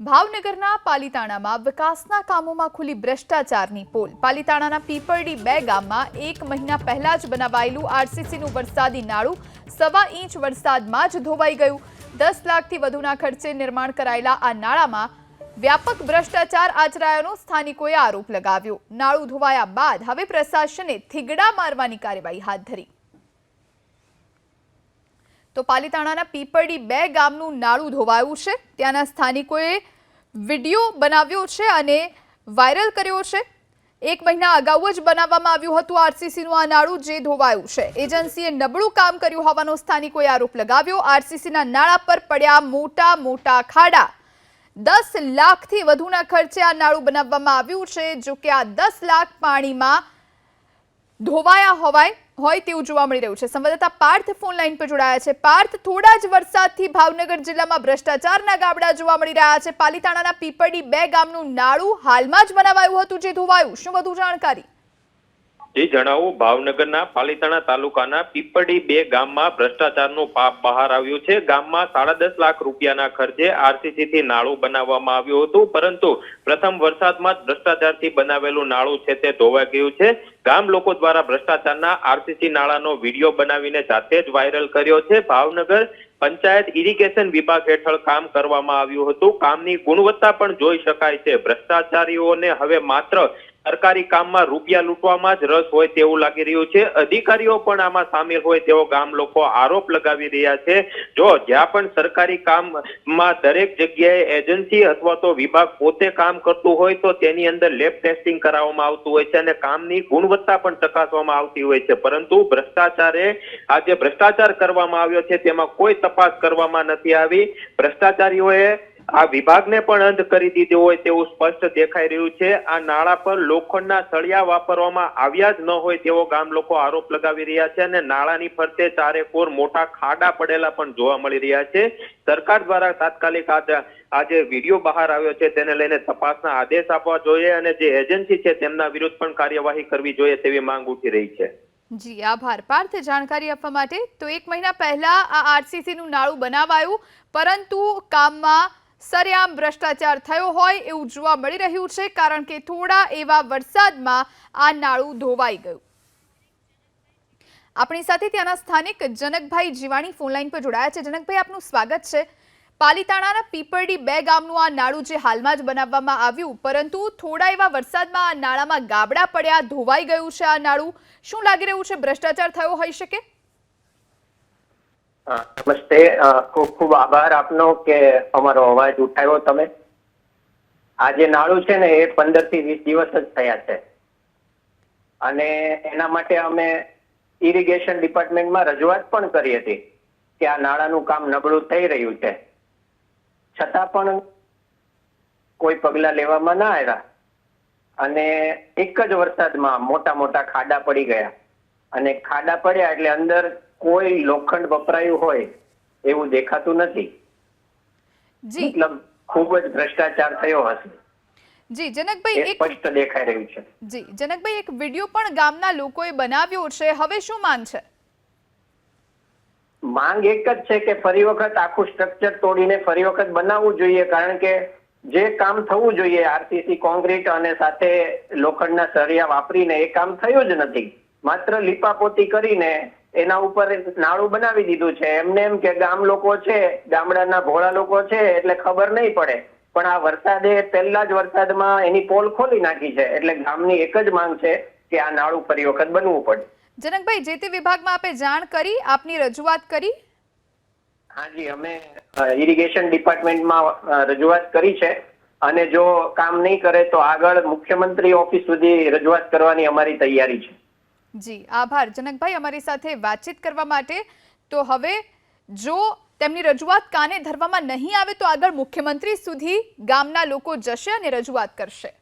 ભાવનગરના પાલીતાણામાં વિકાસના કામોમાં ખુલી ભ્રષ્ટાચારની પોલ. પાલીતાણાના પીપરડી બે ગામમાં એક મહિના પહેલા જ બનાવાયેલું આરસીસીનું વરસાદી નાળું સવા ઇંચ વરસાદમાં જ ધોવાઈ ગયું. દસ લાખથી વધુના ખર્ચે નિર્માણ કરાયેલા આ નાળામાં વ્યાપક ભ્રષ્ટાચાર આચરાયાનો સ્થાનિકોએ આરોપ લગાવ્યો. નાળું ધોવાયા બાદ હવે પ્રશાસને થીગડા મારવાની કાર્યવાહી હાથ ધરી. તો પાલીતાણાના પીપરડી બે ગામનું નાળું ધોવાયું છે. ત્યાંના સ્થાનિકોએ વીડિયો બનાવ્યો છે અને વાયરલ કર્યો છે. એક મહિના અગાઉ જ બનાવવામાં આવ્યું હતું આરસીસીનું આ નાળું જે ધોવાયું છે. એજન્સીએ નબળું કામ કર્યું હોવાનો સ્થાનિકોએ આરોપ લગાવ્યો. આરસીસીના નાળા પર પડ્યા મોટા મોટા ખાડા. દસ લાખથી વધુના ખર્ચે આ નાળું બનાવવામાં આવ્યું છે. જો કે આ દસ લાખ પાણીમાં ધોવાયા હોવાય હોય તેવું જોવા મળી રહ્યું છે. સંવાદદાતા પાર્થ ફોન લાઈન પર જોડાયા છે. પાર્થ, થોડા જ વરસાદથી ભાવનગર જિલ્લામાં ભ્રષ્ટાચારના ગાબડા જોવા મળી રહ્યા છે. પાલીતાણાના પીપળી બે ગામનું નાળું હાલમાં જ બનાવાયું હતું, જે ધોવાયું. શું વધુ જાણકારી? જી જણાવું ભાવનગરના પાલીતાણા તાલુકાના પીપળી બે ગામમાં ભ્રષ્ટાચારનું પાપ બહાર આવ્યું છે. ગામમાં સાડા દસ લાખ રૂપિયાના ખર્ચે આરસીસી થી નાળું બનાવવામાં આવ્યું હતું. પરંતુ પ્રથમ વરસાદમાં જ ભ્રષ્ટાચારથી બનાવેલું નાળું છે તે ધોવાઈ ગયું છે. ગામ લોકો દ્વારા ભ્રષ્ટાચારના આરસીસી નાળાનો વીડિયો બનાવીને જાતે જ વાયરલ કર્યો છે. ભાવનગર પંચાયત ઇરિગેશન વિભાગ હેઠળ કામ કરવામાં આવ્યું હતું. કામની ગુણવત્તા પણ જોઈ શકાય છે. ભ્રષ્ટાચારીઓને હવે માત્ર સરકારી કામમાં રૂપિયા લૂંટવામાં જ રસ હોય તેવું લાગી રહ્યું છે. અધિકારીઓ પણ આમાં સામેલ હોય તેવો ગામ લોકો આરોપ લગાવી રહ્યા છે. જો જ્યાં પણ સરકારી કામમાં દરેક જગ્યાએ એજન્સી અથવા તો વિભાગ પોતે કામ કરતું હોય તો તેની અંદર લેબ ટેસ્ટિંગ કરાવવામાં આવતું હોય છે અને કામની ગુણવત્તા પણ ચકાસવામાં આવતી હોય છે. પરંતુ ભ્રષ્ટાચારે આ જે ભ્રષ્ટાચાર કરવામાં આવ્યો છે. તેમાં કોઈ તપાસ કરવામાં નથી આવી. ભ્રષ્ટાચારીઓએ આ વિભાગને પણ અંધ કરી દીધો હોય તેવું સ્પષ્ટ દેખાઈ રહ્યું છે. આ નાળા પર લોખંડના સળિયા વાપરવામાં આવ્યા જ ન હોય તેવો ગામ લોકો આરોપ લગાવી રહ્યા છે અને નાળાની ફરતે ચારેકોર મોટા ખાડા પડેલા પણ જોવા મળી રહ્યા છે. સરકાર દ્વારા તાત્કાલિક આ જ- આ જે વીડિયો બહાર આવ્યો છે. તેને લઈને તપાસના આદેશ આપવા જોઈએ અને જે એજન્સી છે તેમના વિરુદ્ધ પણ કાર્યવાહી કરવી જોઈએ તેવી માંગ ઉઠી રહી છે. જી, આભાર. પાર્થ, જાણકારી આપવા માટે તો એક મહિના પહેલા આ આરસીસીનું નાળું બનાવાયું, પરંતુ કામમાં સરેઆમ ભ્રષ્ટાચાર થયો હોય એવું જોવા મળી રહ્યું છે, કારણ કે થોડા એવા વરસાદમાં આ નાળું ધોવાઈ ગયું. આપણી સાથે ત્યાંના સ્થાનિક જનકભાઈ જીવાણી ફોનલાઈન પર જોડાયા છે. જનકભાઈ, આપનું સ્વાગત છે. પાલીતાણાના પીપરડી બે ગામનું આ નાળું જે હાલમાં જ બનાવવામાં આવ્યું, પરંતુ થોડા એવા વરસાદમાં આ નાળામાં ગાબડા પડ્યા, ધોવાઈ ગયું છે આ નાળું. શું લાગી રહ્યું છે, ભ્રષ્ટાચાર થયો હોઈ શકે? નમસ્તે. ખૂબ ખૂબ આભાર આપનો કે અમારો અવાજ ઉઠાવ્યો તમે. આ જે નાળું છે ને એ પંદરથી વીસ દિવસ જ થયા છે. અને એના માટે અમે ઇરિગેશન ડિપાર્ટમેન્ટમાં રજૂઆત પણ કરી હતી કે આ નાળાનું કામ નબળું થઈ રહ્યું છે. છતાં પણ કોઈ પગલા લેવામાં ના આવ્યા. અને એક જ વરસાદમાં મોટા મોટા ખાડા પડી ગયા. અને ખાડા પડ્યા એટલે અંદર કોઈ લોખંડ વપરાયું હોય એવું દેખાતું નથી. જી. મતલબ ખૂબ જ ભ્રષ્ટાચાર થયો હશે. જી જનકભાઈ એક સ્પષ્ટ દેખાઈ રહ્યું છે. જી જનકભાઈ એક વીડિયો પણ ગામના લોકોએ બનાવ્યો છે. હવે શું માંગ છે? માંગ એક જ છે કે ફરી વખત આખું સ્ટ્રક્ચર તોડીને ફરી વખત બનાવવું જોઈએ કારણ કે જે કામ થવું જોઈએ આરસીસી કોન્ક્રીટ અને સાથે લોખંડના સળિયા વાપરીને એ કામ થયું જ નથી. માત્ર લીપાપોતી કરીને એના ઉપર નાળું બનાવી દીધું છે. એમને એમ કે ગામ લોકો છે ગામડાના ભોળા લોકો છે એટલે ખબર નહીં પડે. પણ આ વરસાદે પહેલા જ વરસાદમાં એની પોલ ખોલી નાખી છે. એટલે ગામની એક જ માંગ છે કે આ નાળું ફરી વખત બનવું પડે. જનકભાઈ જે તે વિભાગમાં આપે જાણ કરી આપની રજૂઆત કરી? હાજી અમે ઇરિગેશન ડિપાર્ટમેન્ટમાં રજૂઆત કરી છે. અને જો કામ નહીં કરે તો આગળ મુખ્યમંત્રી ઓફિસ સુધી રજૂઆત કરવાની અમારી તૈયારી છે. જી, આભાર. જનકભાઈ, અમારી સાથે વાતચીત કરવા માટે. તો હવે, જો તેમની રજૂઆત કાને ધરવામાં નહીં આવે, તો આગળ મુખ્યમંત્રી સુધી ગામના લોકો જશે અને રજૂઆત કરશે.